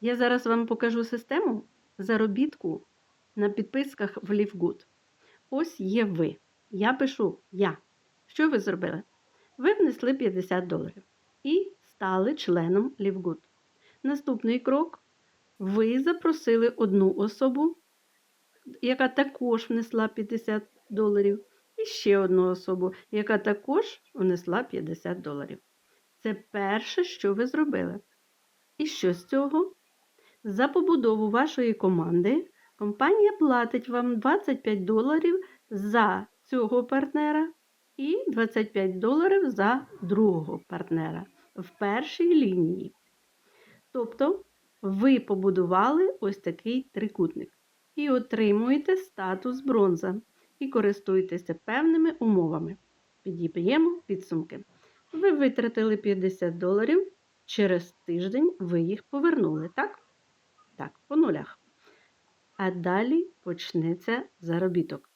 Я зараз вам покажу систему заробітку на підписках в LiveGood. Ось є ви. Я пишу я. Що ви зробили? Ви внесли 50 доларів і стали членом LiveGood. Наступний крок. Ви запросили одну особу, яка також внесла 50 доларів, і ще одну особу, яка також внесла 50 доларів. Це перше, що ви зробили. І що з цього? За побудову вашої команди компанія платить вам 25 доларів за цього партнера і 25 доларів за другого партнера в першій лінії. Тобто ви побудували ось такий трикутник і отримуєте статус бронза і користуєтеся певними умовами. Підіб'ємо підсумки. Ви витратили 50 доларів, через тиждень ви їх повернули, так? Так, по нулях. А далі почнеться заробіток.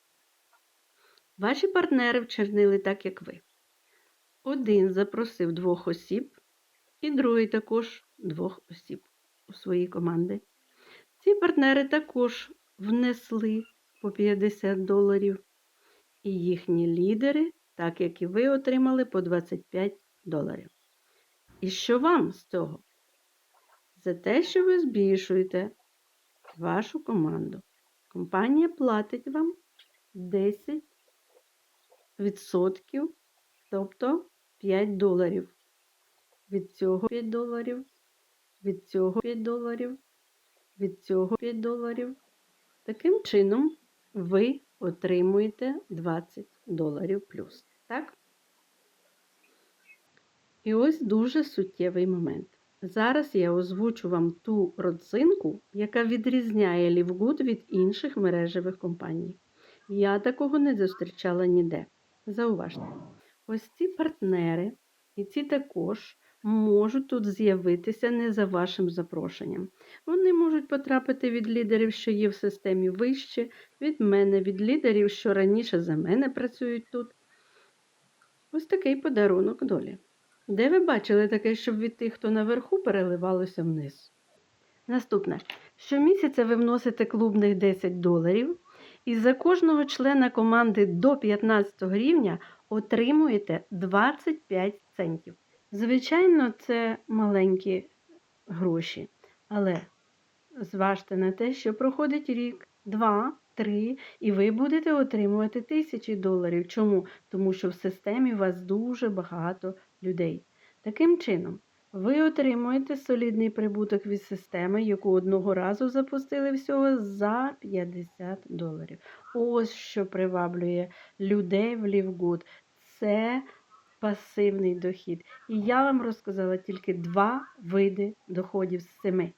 Ваші партнери вчинили так, як ви. Один запросив двох осіб, і другий також двох осіб у свої команди. Ці партнери також внесли по 50 доларів, і їхні лідери, так як і ви, отримали по 25 доларів. І що вам з цього? За те, що ви збільшуєте вашу команду. Компанія платить вам 10%, тобто 5 доларів. Від цього 5 доларів, від цього 5 доларів, від цього 5 доларів. Таким чином ви отримуєте 20 доларів плюс. Так? І ось дуже суттєвий момент. Зараз я озвучу вам ту родзинку, яка відрізняє Лівгуд від інших мережевих компаній. Я такого не зустрічала ніде. Зауважте, ось ці партнери, і ці також можуть тут з'явитися не за вашим запрошенням. Вони можуть потрапити від лідерів, що є в системі вище, від мене, від лідерів, що раніше за мене працюють тут. Ось такий подарунок долі. Де ви бачили таке, щоб від тих, хто наверху, переливалося вниз? Наступне. Щомісяця ви вносите клубних 10 доларів, і за кожного члена команди до 15 рівня отримуєте 25 центів. Звичайно, це маленькі гроші, але зважте на те, що проходить рік, два, три, і ви будете отримувати тисячі доларів. Чому? Тому що в системі у вас дуже багато людей. Таким чином, ви отримуєте солідний прибуток від системи, яку одного разу запустили всього за 50 доларів. Ось що приваблює людей в Лівгуд. Це пасивний дохід. І я вам розказала тільки два види доходів з семи.